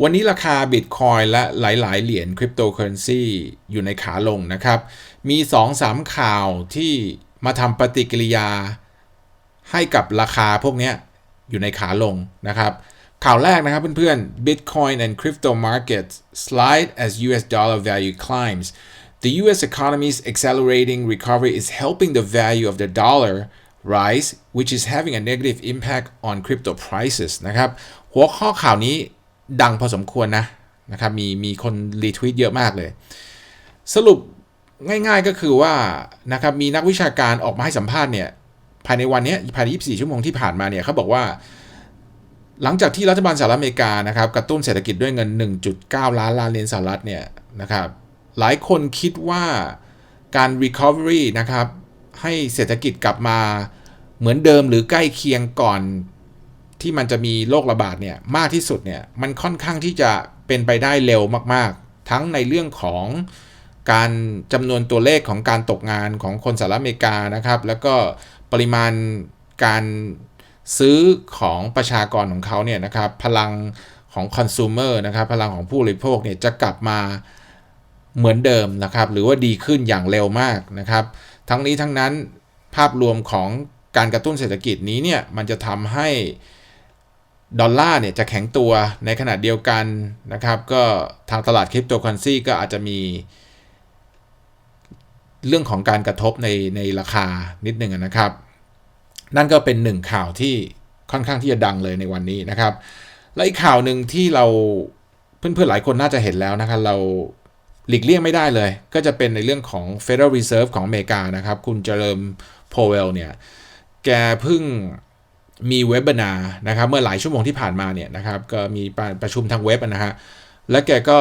วันนี้ราคาบิตคอยและหลาย ๆ เหรียญคริปโตเคอเรนซีอยู่ในขาลงนะครับ มี 2-3 ข่าวที่มาทำปฏิกิริยา ให้กับราคาพวกนี้อยู่ในขาลงนะครับ ข่าวแรกนะครับเพื่อนๆ Bitcoin and crypto markets slide as US dollar value climbs the US economy's accelerating recovery is helping the value of the dollar rise which is having a negative impact on crypto prices นะครับหัวข้อข่าวนี้ ดังพอสมควรนะนะครับมีมีคนรีทวีตเยอะมากเลย สรุปง่ายๆก็คือว่านะครับมีนักวิชาการออกมาให้สัมภาษณ์เนี่ยภายในวันนี้ภายใน 24 ชั่วโมงที่ผ่านมาเนี่ยเขาบอกว่า หลังจากที่รัฐบาลสหรัฐอเมริกานะครับกระตุ้นเศรษฐกิจด้วยเงิน 1.9 ล้านล้านเหรียญสหรัฐเนี่ยนะครับหลายคนคิดว่าการ recovery นะครับให้เศรษฐกิจกลับมาเหมือนเดิมหรือใกล้เคียงก่อน ที่มันจะมีโรคระบาดเนี่ยมากที่สุดเนี่ยมันค่อนข้างที่จะเป็นไปได้เร็วมากๆ ทั้งในเรื่องของการจำนวนตัวเลขของการตกงานของคนสหรัฐอเมริกานะครับ แล้วก็ปริมาณการซื้อของประชากรของเขาเนี่ยนะครับพลังของคอน sumer นะครับพลังของผู้บริโภคเนี่ยจะกลับมาเหมือนเดิมนะครับ หรือว่าดีขึ้นอย่างเร็วมากนะครับ ทั้งนี้ทั้งนั้นภาพรวมของการกระตุ้นเศรษฐกิจนี้เนี่ยมันจะทำให้ ดอลลาร์เนี่ยจะแข็งตัวในขณะเดียวกันนะครับ ก็ทางตลาดคริปโตเคอเรนซีก็อาจจะมี เรื่องของการกระทบในในราคานิดหนึ่งนะครับ นั่นก็เป็นหนึ่งข่าวที่ค่อนข้างที่จะดังเลยในวันนี้นะครับ และอีกข่าวหนึ่งที่เราเพื่อนๆหลายคนน่าจะเห็นแล้วนะครับ เราหลีกเลี่ยงไม่ได้เลย ก็จะเป็นในเรื่องของ Federal Reserve ของอเมริกานะครับ คุณเจริญโพเวลเนี่ย แกเพิ่ง มีเว็บนานะครับเมื่อหลายชั่วโมงที่ผ่านมาเนี่ยนะครับก็มีประชุมทางเว็บนะฮะและแกก็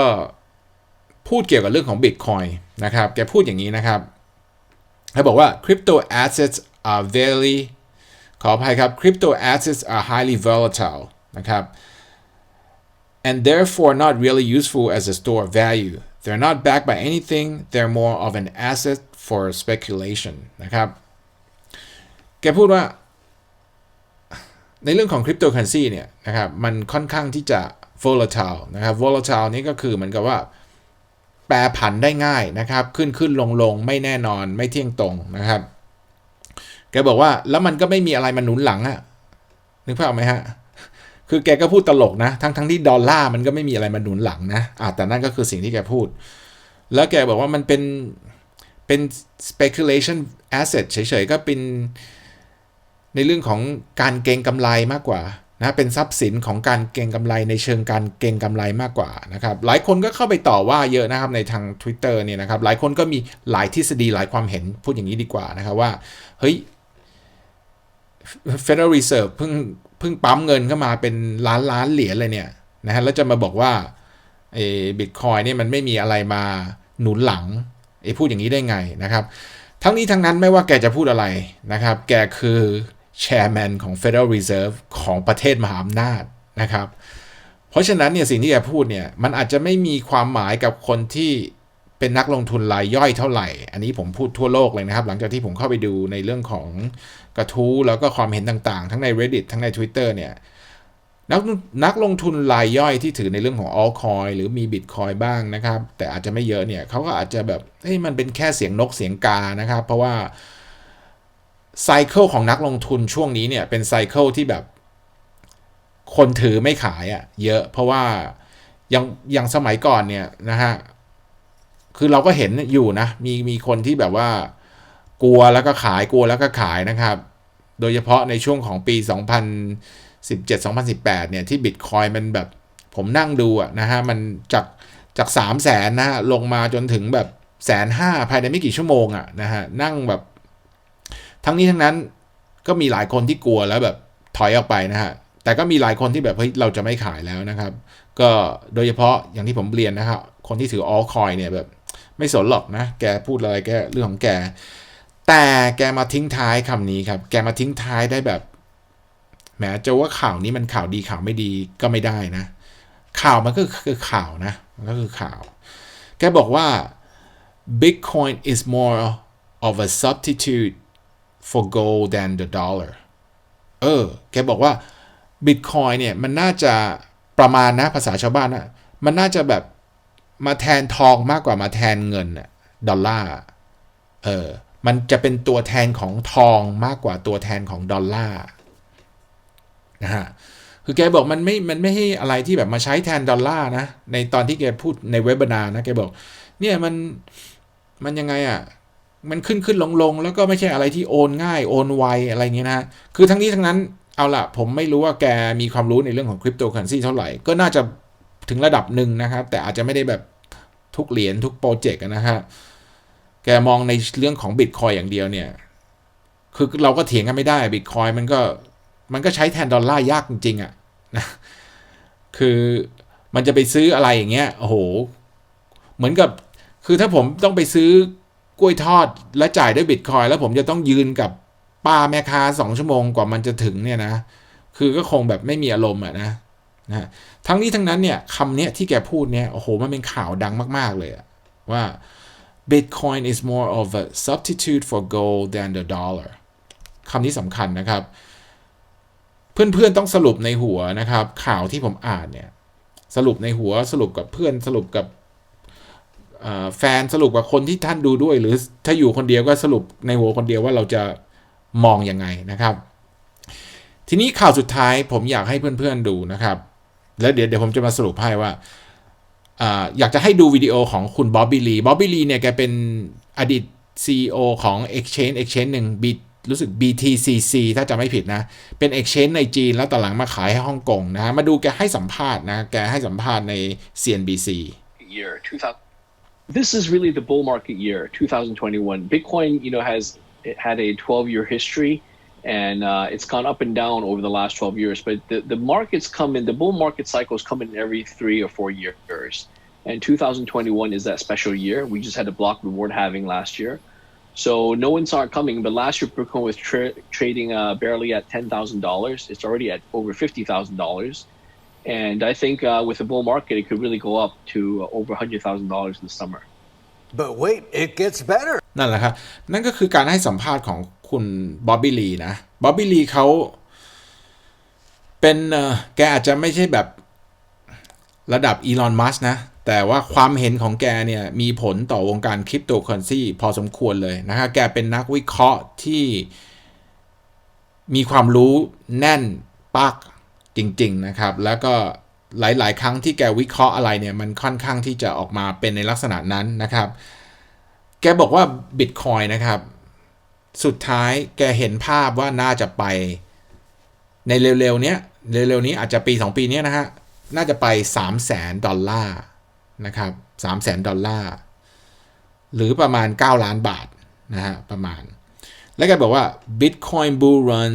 พูดเกี่ยวกับเรื่องของ Bitcoin นะครับ แกพูดอย่างนี้นะครับเขาบอกว่า crypto assets are very ขออภัยครับ crypto assets are highly volatile นะครับ and therefore not really useful as a store of value they're not backed by anything they're more of an asset for speculation นะครับ แกพูดว่า ในเรื่องของคริปโตเคอเรนซีเนี่ยนะครับมันค่อนข้างที่จะ volatile นะครับ volatile นี่ก็คือเหมือนกับว่าแปรผันได้ง่ายนะครับ ขึ้นขึ้นลงลงไม่แน่นอนไม่เที่ยงตรงนะครับแกบอกว่าแล้วมันก็ไม่มีอะไรมาหนุนหลังอะนึกภาพไหมฮะคือแกก็พูดตลกนะ ทั้งทั้งที่ดอลลาร์มันก็ไม่มีอะไรมาหนุนหลังนะอ่าแต่นั่นก็คือสิ่งที่แกพูด แล้วแกบอกว่ามันเป็นเป็น speculation asset เฉยๆ ก็เป็น ในเรื่องของการเก็งกำไรมากกว่านะเป็นทรัพย์สินของการเก็งกำไรในเชิงการเก็งกำไรมากกว่านะครับหลายคนก็เข้าไปต่อว่าเยอะนะครับในทาง Twitter เนี่ยนะครับหลายคนก็มีหลายทฤษฎีหลายความเห็นพูดอย่างนี้ดีกว่านะครับว่าเฮ้ย Federal Reserve เพิ่งเพิ่งปั๊มเงินเข้ามาเป็นล้านล้านเหรียญเลยเนี่ยนะฮะแล้วจะมาบอกว่าไอ้บิตคอยเนี่ยมันไม่มีอะไรมาหนุนหลังไอ้พูดอย่างนี้ได้ไงนะครับ ทั้งนี้ทั้งนั้นไม่ว่าแกจะพูดอะไรนะครับ แกคือ แชร์แมนของ Federal Reserve ของประเทศมหาอำนาจนะครับ เพราะฉะนั้นเนี่ยสิ่งที่แกพูดเนี่ยมันอาจจะไม่มีความหมายกับคนที่เป็นนักลงทุนรายย่อยเท่าไหร่ อันนี้ผมพูดทั่วโลกเลยนะครับ หลังจากที่ผมเข้าไปดูในเรื่องของกระทู้แล้วก็ความเห็นต่างๆ ทั้งใน Reddit ทั้งใน Twitter เนี่ยนักนักลงทุนรายย่อยที่ถือในเรื่องของ altcoin หรือมี bitcoin บ้างนะครับ แต่อาจจะไม่เยอะเนี่ยเขาก็อาจจะแบบเฮ้ยมันเป็นแค่เสียงนกเสียงกานะครับ เพราะว่า ไซเคิลของนักลงทุนช่วงนี้เนี่ยเป็นไซเคิลที่แบบ คนถือไม่ขายอะ่ะเยอะเพราะว่ายังยังสมัยก่อนเนี่ยนะฮะคือเราก็เห็นอยู่นะ มีมีคนที่แบบว่า กลัวแล้วก็ขายกลัวแล้วก็ขายนะครับ โดยเฉพาะในช่วงของปี 2017-2018 เนี่ยที่บิตคอยมันแบบผมนั่งดูอะนะฮะมันจากจากสามแสนนะฮะลงมาจนถึงแบบแสนห้าภายในไม่กี่ชั่วโมงอะนะฮะนั่งแบบ ทั้งนี้ทั้งนั้นก็มีหลายคนที่กลัวแล้วแบบถอยออกไปนะฮะ แต่ก็มีหลายคนที่แบบเฮ้ยเราจะไม่ขายแล้วนะครับ ก็โดยเฉพาะอย่างที่ผมเรียนนะครับ คนที่ถือออลคอยเนี่ยแบบไม่สนหรอกนะ แกพูดอะไรแกเรื่องของแก แต่แกมาทิ้งท้ายคำนี้ครับ แกมาทิ้งท้ายได้แบบแม้จะว่าข่าวนี้มันข่าวดีข่าวไม่ดีก็ไม่ได้นะ ข่าวมันก็คือข่าวนะมันก็คือข่าว แกบอกว่า Bitcoin is more of a substitute for gold than the dollar เออ แกบอกว่า Bitcoin เนี่ย มันน่าจะประมาณนะภาษาชาวบ้านนะมันน่าจะแบบมาแทนทองมากกว่ามาแทนเงินดอลลาร์เออมันจะเป็นตัวแทนของทองมากกว่าตัวแทนของดอลลาร์นะฮะคือแกบอกมันไม่ มันไม่ให้อะไรที่แบบมาใช้แทนดอลลาร์นะ ในตอนที่แกพูดในเว็บนานะ แกบอก เนี่ยมัน มันยังไงอะ่ะ มันขึ้นขึ้นลงลงแล้วก็ไม่ใช่อะไรที่โอนง่ายโอนไวอะไรเงี้ยนะคือทั้งนี้ทั้งนั้นเอาละผมไม่รู้ว่าแกมีความรู้ในเรื่องของคริปโตเคอเรนซีเท่าไหร่ ก็น่าจะถึงระดับหนึ่งนะครับ แต่อาจจะไม่ได้แบบทุกเหรียญทุกโปรเจกต์นะฮะแกมองในเรื่องของบิตคอยอย่างเดียวเนี่ย คือเราก็เถียงกันไม่ได้บิตคอยมันก็มันก็ใช้แทนดอลลาร์ยากจริงๆอะ่ะนะคือมันจะไปซื้ออะไรอย่างเงี้ยโอ้โห เหมือนกับคือถ้าผมต้องไปซื้อ กล้วยทอดและจ่ายด้วยบิตคอยแล้วผมจะต้องยืนกับป้าแม่ค้าสองชั่วโมงกว่ามันจะถึงเนี่ยนะ คือก็คงแบบไม่มีอารมณ์อะนะนะทั้งนี้ทั้งนั้นเนี่ยคำเนี้ยที่แกพูดเนี่ยโอ้โหมันเป็นข่าวดังมาก ๆ เลยอะว่า Bitcoin is more of a substitute for gold than the dollar คำนี้สำคัญนะครับ เพื่อนๆต้องสรุปในหัวนะครับ ข่าวที่ผมอ่านเนี่ย สรุปในหัวสรุปกับเพื่อนสรุปกับ แฟนสรุปกับคนที่ท่านดูด้วย หรือถ้าอยู่คนเดียวก็สรุปในหัวคนเดียวว่าเราจะมองยังไงนะครับ ทีนี้ข่าวสุดท้ายผมอยากให้เพื่อนๆดูนะครับ แล้วเดี๋ยวเดี๋ยวผมจะมาสรุปให้ว่าออยากจะให้ดูวิดีโอของคุณบ๊อบบี้ลีบ๊อบบี้ลีเนี่ยแกเป็นอดีต CEO ของ Exchange Exchange หนึ่ง B รู้สึก BTCC ถ้าจำไม่ผิดนะ เป็น Exchange ในจีน แล้วต่อหลังมาขายให้ฮ่องกงนะฮะมาดูแกให้สัมภาษณ์นะ แกให้สัมภาษณ์ใน CNBC year 2000 this is really the bull market year 2021 bitcoin you know has had a 12 year history and uh, it's gone up and down over the last 12 years. But the, the markets come in the bull market cycles come in every three or four years. And 2021 is that special year. We just had a block reward having last year. So no one saw it coming but last year bitcoin was tra- trading uh, barely at $10000 it's already at over $50000 and I think uh, with the bull market, it could really go up to uh, over hundred thousand dollars this summer. But wait, it gets better. นั่นแหละครับนั่นก็คือการให้สัมภาษณ์ของคุณบ๊อบบี้ลีนะบ๊อบบี้ลีเขาเป็นเอ่อแกอาจจะไม่ใช่แบบระดับอีลอนมัสนะ แต่ว่าความเห็นของแกเนี่ยมีผลต่อวงการคริปโตเคอเรนซีพอสมควรเลยนะฮะแกเป็นนักวิเคราะห์ที่มีความรู้แน่นปัก จริง ๆ นะครับ แล้วก็หลาย ๆ ครั้งที่แกวิเคราะห์อะไรเนี่ย มันค่อนข้างที่จะออกมาเป็นในลักษณะนั้นนะครับ แกบอกว่าบิตคอยนะครับ สุดท้ายแกเห็นภาพว่าน่าจะไป ในเร็ว ๆ เนี้ย เร็ว ๆ นี้อาจจะปี 2 ปีนี้นะฮะ น่าจะไป 3 0 0แสนดอลลาร์นะครับ3 0 0แสนดอลลาร์ หรือประมาณ 9 ล้านบาทนะฮะ ประมาณ แล้วแกบอกว่า Bitcoin bull run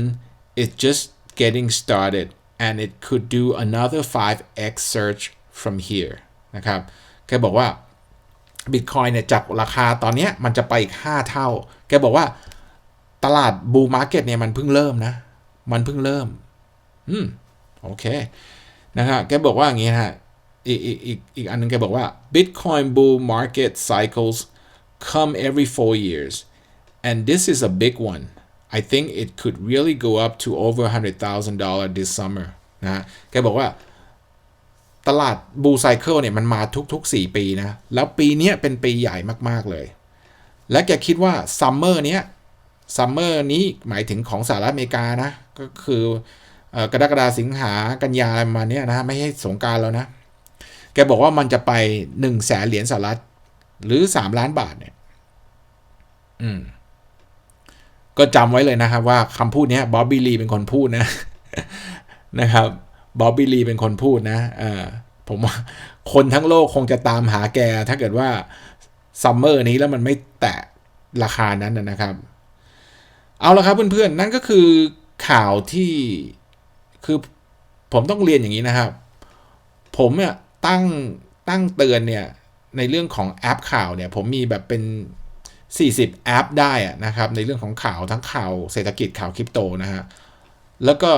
is just getting started and it could do another 5x surge from here นะครับแกบอกว่า Bitcoin เนี่ยจากราคาตอนนี้มันจะไปอีก 5 เท่า แกบอกว่าตลาดบูมมาร์เก็ตเนี่ยมันเพิ่งเริ่มนะ มันเพิ่งเริ่ม อืม โอเค นะครับแกบอกว่าอย่างนี้ฮะอีกอีกอีกอีกอันนึงแกบอกว่า Bitcoin bull market cycles come every four years and this is a big one I think it could really go up to over $100,000 this summer นะแกบอกว่าตลาดบูไซเคิลเนี่ยมันมาทุกๆ 4 ปีนะ แล้วปีนี้เป็นปีใหญ่มากๆเลย และแกคิดว่าซัมเมอร์เนี้ยซัมเมอร์นี้หมายถึงของสหรัฐอเมริกานะ ก็คือกรกฎาสิงหากันยาอะไรมาณนี้ยนะไม่ให้สงการแล้วนะ แกบอกว่ามันจะไป1นึ่งแสนเหรียญสหรัฐหรือ 3 ล้านบาทเนี่ย อืม ก็จำไว้เลยนะครับว่าคำพูดนี้บ๊อบบี้ลีเป็นคนพูดนะนะครับบ๊อบบี้ลีเป็นคนพูดนะเออผมว่าคนทั้งโลกคงจะตามหาแก ถ้าเกิดว่าซัมเมอร์นี้แล้วมันไม่แตะราคานั้นนะครับ เอาละครับเพื่อนๆ นั่นก็คือข่าวที่คือผมต้องเรียนอย่างนี้นะครับ ผมเนี่ยตั้งตั้งเตือนเนี่ยในเรื่องของแอปข่าวเนี่ย ผมมีแบบเป็น 40 แอปได้อะนะครับในเรื่องของข่าวทั้งข่าวเศรษฐกิจข่าวคริปโตนะฮะแล้วก็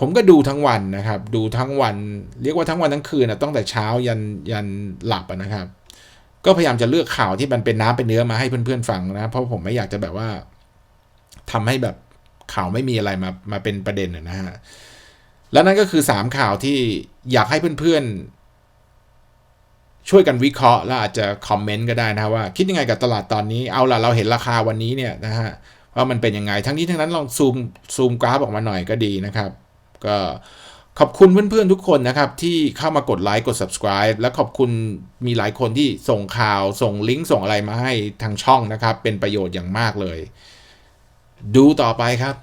ผมก็ดูทั้งวันนะครับ ดูทั้งวันเรียกว่าทั้งวันทั้งคืนนะตั้งแต่เช้ายันยันหลับนะครับ ก็พยายามจะเลือกข่าวที่มันเป็นน้ำเป็นเนื้อมาให้เพื่อนๆฟังนะ เพราะผมไม่อยากจะแบบว่าทำให้แบบข่าวไม่มีอะไรมามาเป็นประเด็นนะฮะและนั่นก็คือ 3 ข่าวที่อยากให้เพื่อนๆ ช่วยกันวิเคราะห์แล้วอาจจะคอมเมนต์ก็ได้นะว่าคิดยังไงกับตลาดตอนนี้เอาล่ะเราเห็นราคาวันนี้เนี่ยนะฮะว่ามันเป็นยังไงทั้งนี้ทั้งนั้นลองซูมซูมกราฟออกมาหน่อยก็ดีนะครับ ก็ขอบคุณเพื่อนๆทุกคนนะครับ ที่เข้ามากดไลค์กด subscribe และขอบคุณมีหลายคนที่ส่งข่าว ส่งลิงก์ส่งอะไรมาให้ทางช่องนะครับ เป็นประโยชน์อย่างมากเลย ดูต่อไปครับ